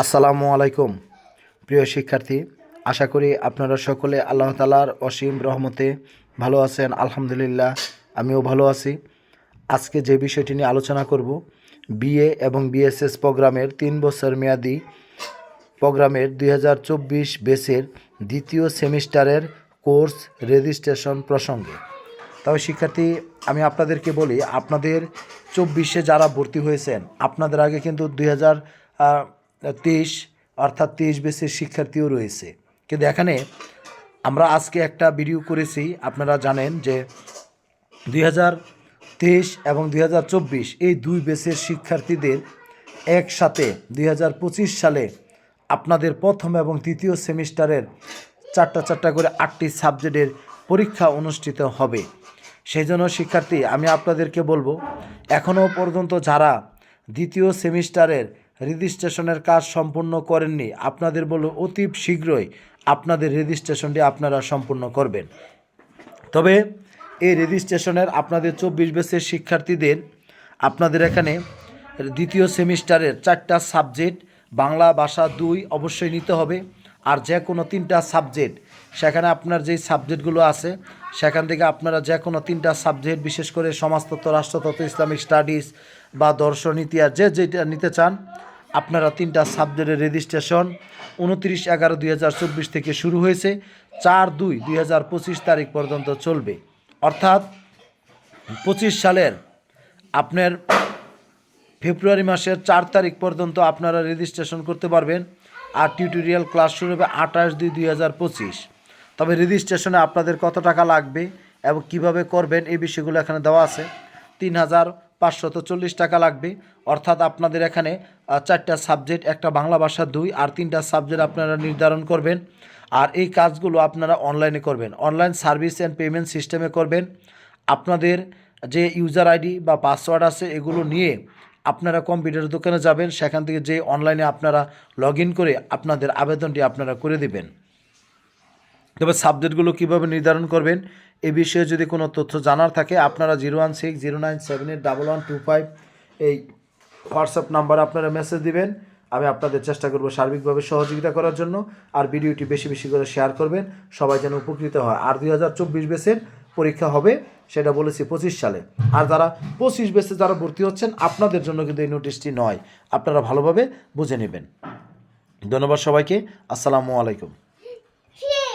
আসসালামু আলাইকুম। প্রিয় শিক্ষার্থী, আশা করি আপনারা সকলে আল্লাহ তালার অসীম রহমতে ভালো আছেন, আলহামদুলিল্লাহ, আমিও ভালো আছি। আজকে যে বিষয়টি নিয়ে আলোচনা করব, বিএ এবং বিএসএস প্রোগ্রামের তিন বছর মেয়াদি প্রোগ্রামের দুই হাজার চব্বিশ বেসের দ্বিতীয় সেমিস্টারের কোর্স রেজিস্ট্রেশন প্রসঙ্গে। তবে শিক্ষার্থী, আমি আপনাদেরকে বলি, আপনাদের চব্বিশে যারা ভর্তি হয়েছেন, আপনাদের আগে কিন্তু দুই হাজার তেইশ, অর্থাৎ তেইশ বেসের শিক্ষার্থীও রয়েছে। কিন্তু এখানে আমরা আজকে একটা ভিডিও করেছি, আপনারা জানেন যে দুই হাজার তেইশ এবং দুই হাজার চব্বিশ এই দুই বেসের শিক্ষার্থীদের একসাথে দুই হাজার পঁচিশ সালে আপনাদের প্রথম এবং তৃতীয় সেমিস্টারের চারটা চারটা করে আটটি সাবজেক্টের পরীক্ষা অনুষ্ঠিত হবে। সেই জন্য শিক্ষার্থী, আমি আপনাদেরকে বলব এখনও পর্যন্ত যারা দ্বিতীয় সেমিস্টারের রেজিস্ট্রেশনের কাজ সম্পূর্ণ করেননি। আপনাদের বলব, অতি শীঘ্রই আপনাদের রেজিস্ট্রেশনটি আপনারা সম্পূর্ণ করবেন। তবে এই রেজিস্ট্রেশনের আপনাদের চব্বিশ বেসের শিক্ষার্থীদের আপনাদের এখানে দ্বিতীয় সেমিস্টারের চারটা সাবজেক্ট, বাংলা ভাষা দুই অবশ্যই নিতে হবে। আর যে কোনো তিনটা সাবজেক্ট, সেখানে আপনার যেই সাবজেক্টগুলো আছে, সেখান থেকে আপনারা যে কোনো তিনটা সাবজেক্ট, বিশেষ করে সমাজতত্ত্ব, রাষ্ট্রতত্ত্ব, ইসলামিক স্টাডিজ বা দর্শন ইতিহাস যে যেটা নিতে চান আপনারা তিনটা সাবজেক্টের রেজিস্ট্রেশন উনত্রিশ এগারো দুই থেকে শুরু হয়েছে, চার দুই দুই তারিখ পর্যন্ত চলবে। অর্থাৎ পঁচিশ সালের আপনার ফেব্রুয়ারি মাসের চার তারিখ পর্যন্ত আপনারা রেজিস্ট্রেশন করতে পারবেন আর টিউটোরিয়াল ক্লাস শুরু হবে আঠাশ দুই দুই তবে রেজিস্ট্রেশনে আপনাদের কত টাকা লাগবে এবং কীভাবে করবেন এই বিষয়গুলো এখানে দেওয়া আছে। তিন হাজার পাঁচশত চল্লিশ টাকা লাগবে। অর্থাৎ আপনাদের এখানে চারটা সাবজেক্ট একটা বাংলা ভাষা দুই, আর তিনটা সাবজেক্ট আপনারা নির্ধারণ করবেন। আর এই কাজগুলো আপনারা অনলাইনে করবেন। অনলাইন সার্ভিস অ্যান্ড পেমেন্ট সিস্টেমে করবেন। আপনাদের যে ইউজার আইডি বা পাসওয়ার্ড আছে, এগুলো নিয়ে আপনারা কম্পিউটার দোকানে যাবেন। সেখান থেকে যে অনলাইনে আপনারা লগ করে আপনাদের আবেদনটি আপনারা করে দেবেন। তবে সাবজেক্টগুলো কীভাবে নির্ধারণ করবেন এ বিষয়ে যদি কোনো তথ্য জানার থাকে, আপনারা zero one six, zero nine seven eight, double one two five এই হোয়াটসঅ্যাপ নাম্বারে আপনারা মেসেজ দিবেন। আমি আপনাদের চেষ্টা করব সার্বিকভাবে সহযোগিতা করার জন্য, আর ভিডিওটি বেশি বেশি করে শেয়ার করবেন। সবাই যেন উপকৃত হয়। আর দুই হাজার চব্বিশ বেসের পরীক্ষা হবে, সেটা বলেছি পঁচিশ সালে। আর যারা পঁচিশ বেসে যারা ভর্তি হচ্ছেন, আপনাদের জন্য কিন্তু এই নোটিশটি নয়। আপনারা ভালোভাবে বুঝে নেবেন। ধন্যবাদ সবাইকে। আসসালামু আলাইকুম।